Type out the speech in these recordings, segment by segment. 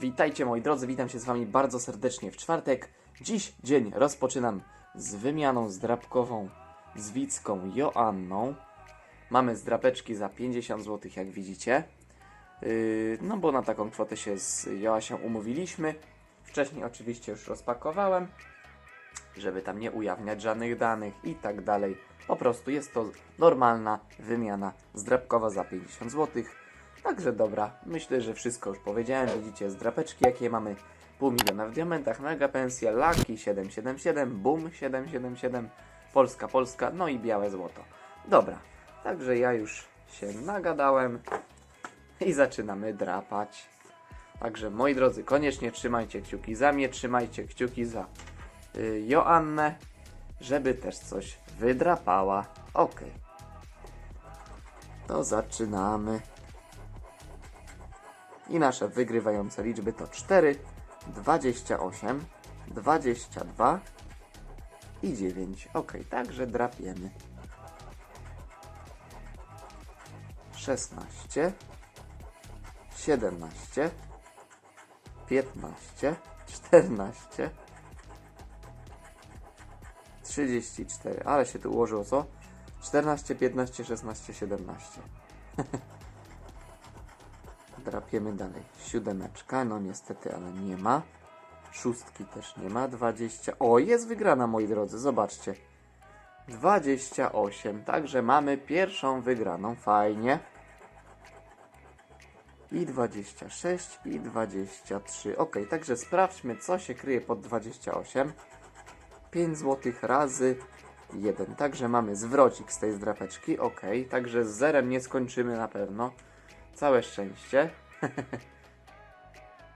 Witajcie moi drodzy, witam się z wami bardzo serdecznie w czwartek. Dziś dzień rozpoczynam z wymianą zdrabkową z Wicką Joanną. Mamy zdrapeczki za 50 zł, jak widzicie. Yy, no bo na taką kwotę się z Joasią umówiliśmy. Wcześniej oczywiście już rozpakowałem, żeby tam nie ujawniać żadnych danych i tak dalej. Po prostu jest to normalna wymiana zdrapkowa za 50 zł. Także dobra, myślę, że wszystko już powiedziałem. Widzicie zdrapeczki, jakie mamy. Pół miliona w diamentach, mega pensja, Lucky 777, Boom 777, Polska, Polska, no i białe złoto. Dobra, także ja już się nagadałem i zaczynamy drapać. Także moi drodzy, koniecznie trzymajcie kciuki za mnie, trzymajcie kciuki za y, Joannę, żeby też coś wydrapała. Ok. To zaczynamy. I nasze wygrywające liczby to 4, 28, 22 i 9. Ok, także drapiemy. 16, 17, 15, 14, 34. Ale się tu ułożyło co? 14, 15, 16, 17. Drapiemy dalej. Siódemeczka, no niestety, ale nie ma. Szóstki też nie ma. 20. O, jest wygrana, moi drodzy, zobaczcie. 28. Także mamy pierwszą wygraną. Fajnie. I 26 i 23. Ok, także sprawdźmy, co się kryje pod 28. 5 zł razy 1. Także mamy zwrocik z tej zdrapeczki. Ok, także z zerem nie skończymy na pewno. Całe szczęście.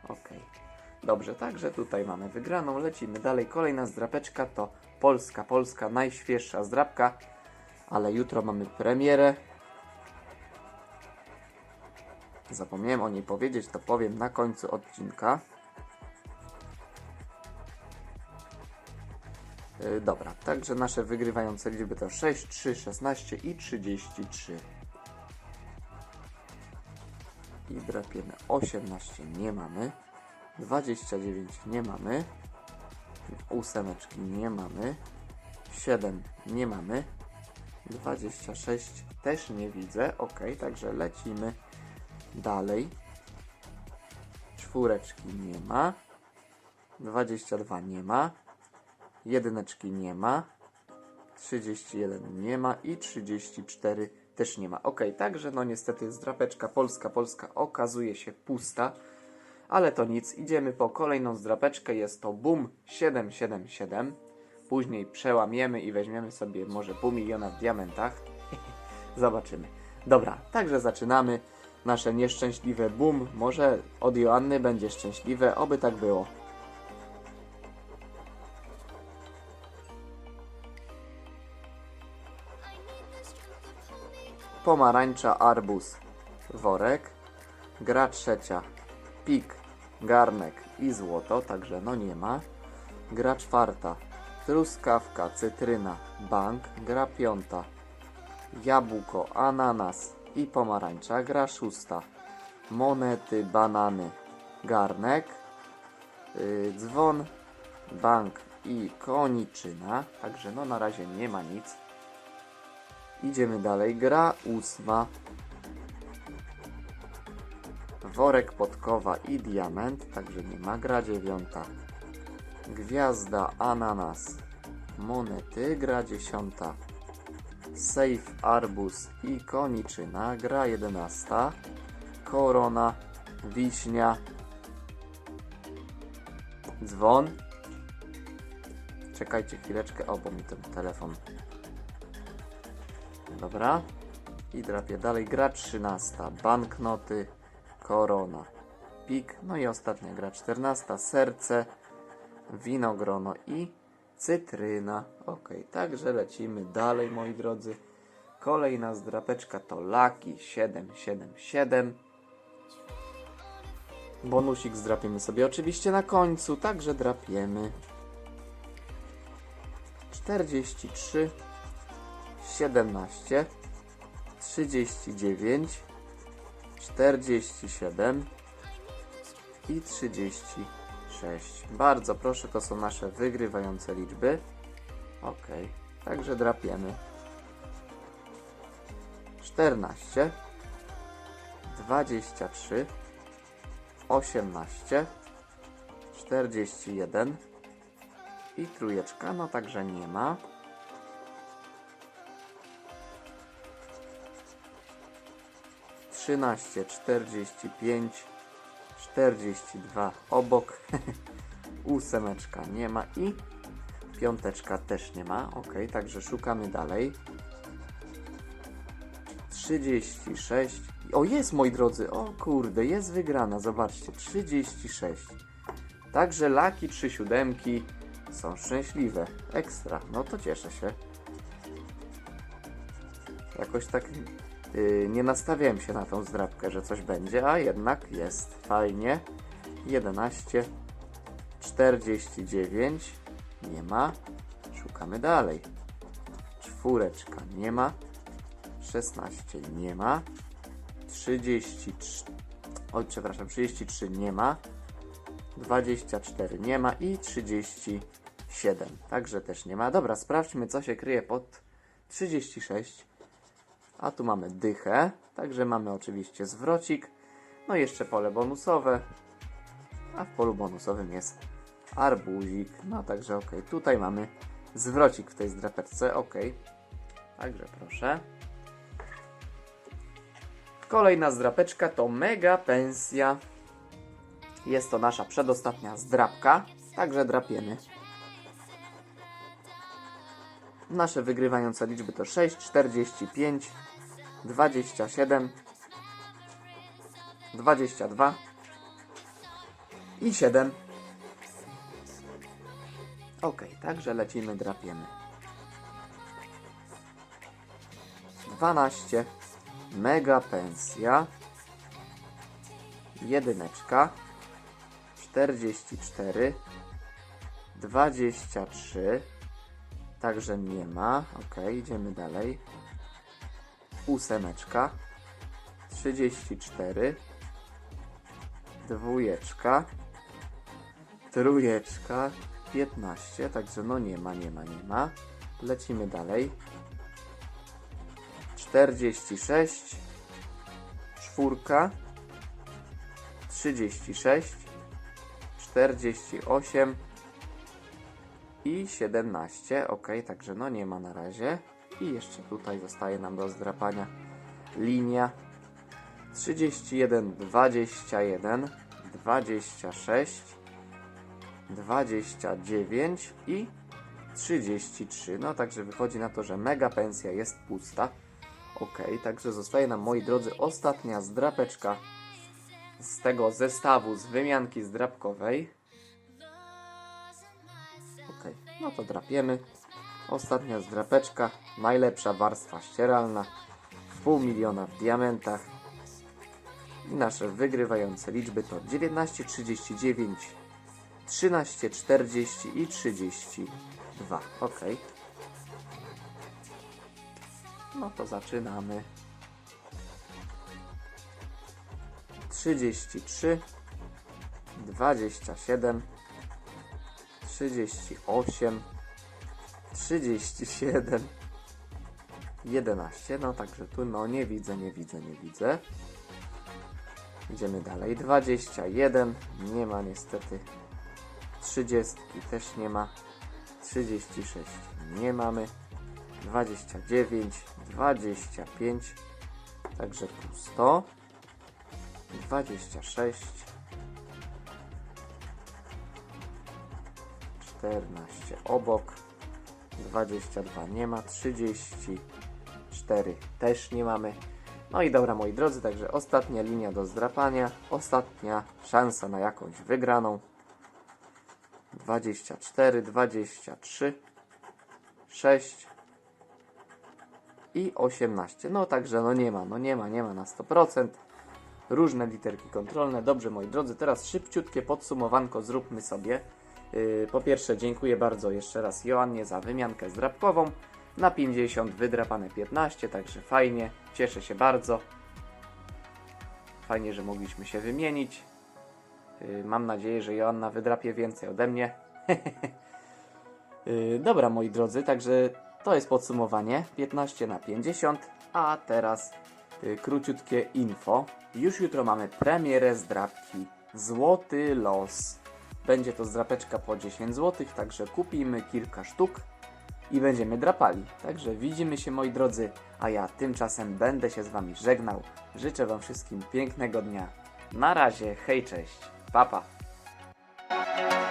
ok. Dobrze, także tutaj mamy wygraną. Lecimy dalej. Kolejna zdrapeczka to Polska. Polska, najświeższa zdrapka. Ale jutro mamy premierę. Zapomniałem o niej powiedzieć, to powiem na końcu odcinka. Yy, dobra, także nasze wygrywające liczby to 6, 3, 16 i 33. I drapiemy 18 nie mamy. 29 nie mamy. Ósemeczki nie mamy. 7 nie mamy. 26 też nie widzę. Ok, także lecimy dalej. Czwóreczki nie ma. 22 nie ma. Jedyneczki nie ma. 31 nie ma i 34 też nie ma. Ok, także no niestety zdrapeczka Polska, Polska okazuje się pusta, ale to nic. Idziemy po kolejną zdrapeczkę, jest to Boom 777. Później przełamiemy i weźmiemy sobie może pół miliona w diamentach. Zobaczymy. Dobra, także zaczynamy nasze nieszczęśliwe Boom. Może od Joanny będzie szczęśliwe, oby tak było. Pomarańcza, arbuz, worek, gra trzecia, pik, garnek i złoto, także no nie ma, gra czwarta, truskawka, cytryna, bank, gra piąta, jabłko, ananas i pomarańcza, gra szósta, monety, banany, garnek, yy, dzwon, bank i koniczyna, także no na razie nie ma nic. Idziemy dalej. Gra ósma. Worek, podkowa i diament. Także nie ma. Gra dziewiąta. Gwiazda, ananas. Monety. Gra dziesiąta. Safe, arbuz i koniczyna. Gra jedenasta. Korona, wiśnia. Dzwon. Czekajcie chwileczkę. O, bo mi ten telefon Dobra. I drapię dalej. Gra 13. Banknoty. Korona. Pik. No i ostatnia gra 14. Serce. Winogrono i cytryna. Ok, także lecimy dalej, moi drodzy. Kolejna zdrapeczka to Lucky 777. Bonusik zdrapiemy sobie oczywiście na końcu, także drapiemy. 43 17, 39, 47, i 36. Bardzo proszę, to są nasze wygrywające liczby. Ok, także drapiemy. 14, 23, 18, 41 i trójeczka, no także nie ma. Trzynaście, czterdzieści pięć, czterdzieści dwa obok, ósemeczka nie ma i piąteczka też nie ma. Ok, także szukamy dalej. 36. O, jest moi drodzy. O kurde, jest wygrana. Zobaczcie, 36. Także laki trzy siódemki są szczęśliwe. Ekstra. No to cieszę się. Jakoś tak nie nastawiałem się na tą zdrabkę, że coś będzie, a jednak jest. Fajnie. 11. 49. Nie ma. Szukamy dalej. Czwóreczka nie ma. 16 nie ma. 33. Oj, przepraszam, 33 nie ma. 24 nie ma i 37. Także też nie ma. Dobra, sprawdźmy, co się kryje pod 36. A tu mamy dychę. Także mamy oczywiście zwrocik. No i jeszcze pole bonusowe. A w polu bonusowym jest arbuzik. No także ok. Tutaj mamy zwrocik w tej zdrapeczce. Ok. Także proszę. Kolejna zdrapeczka to mega pensja. Jest to nasza przedostatnia zdrapka, także drapiemy. Nasze wygrywające liczby to 6, 45, 27, 22 i 7. Ok, także lecimy, drapiemy. 12, mega pensja, jedyneczka, 44, 23, także nie ma, ok, idziemy dalej, ósemeczka, 34, dwójeczka, trójeczka, 15, także no nie ma, nie ma, nie ma, lecimy dalej, 46, czwórka, 36, 48 i 17. Ok, także no nie ma na razie. I jeszcze tutaj zostaje nam do zdrapania linia 31, 21, 26, 29 i 33. No także wychodzi na to, że mega pensja jest pusta. Ok, także zostaje nam, moi drodzy, ostatnia zdrapeczka z tego zestawu z wymianki zdrapkowej. No to drapiemy. Ostatnia zdrapeczka, najlepsza warstwa ścieralna, pół miliona w diamentach. I nasze wygrywające liczby to 19, 39, 13, 40 i 32. Ok. No to zaczynamy. 33, 27, 38, 37, 11. No także tu no nie widzę, nie widzę, nie widzę. Idziemy dalej. 21, nie ma niestety. 30 też nie ma. 36 nie mamy. 29, 25, także pusto. 26, 14 obok, 22 nie ma, 34 też nie mamy. No i dobra moi drodzy, także ostatnia linia do zdrapania, ostatnia szansa na jakąś wygraną. 24, 23, 6 i 18. No także no nie ma, no nie ma, nie ma na 100%. Różne literki kontrolne. Dobrze moi drodzy, teraz szybciutkie podsumowanko zróbmy sobie. Yy, po pierwsze dziękuję bardzo jeszcze raz Joannie za wymiankę zdrapkową. Na 50 wydrapane 15, także fajnie. Cieszę się bardzo. Fajnie, że mogliśmy się wymienić. Y, Mam nadzieję, że Joanna wydrapie więcej ode mnie. Y, Dobra, moi drodzy, także to jest podsumowanie 15 na 50, a teraz y, króciutkie info. Już jutro mamy premierę zdrapki Złoty Los. Będzie to zdrapeczka po 10 zł, także kupimy kilka sztuk i będziemy drapali. Także widzimy się moi drodzy, a ja tymczasem będę się z wami żegnał. Życzę wam wszystkim pięknego dnia. Na razie, hej cześć, papa. Pa.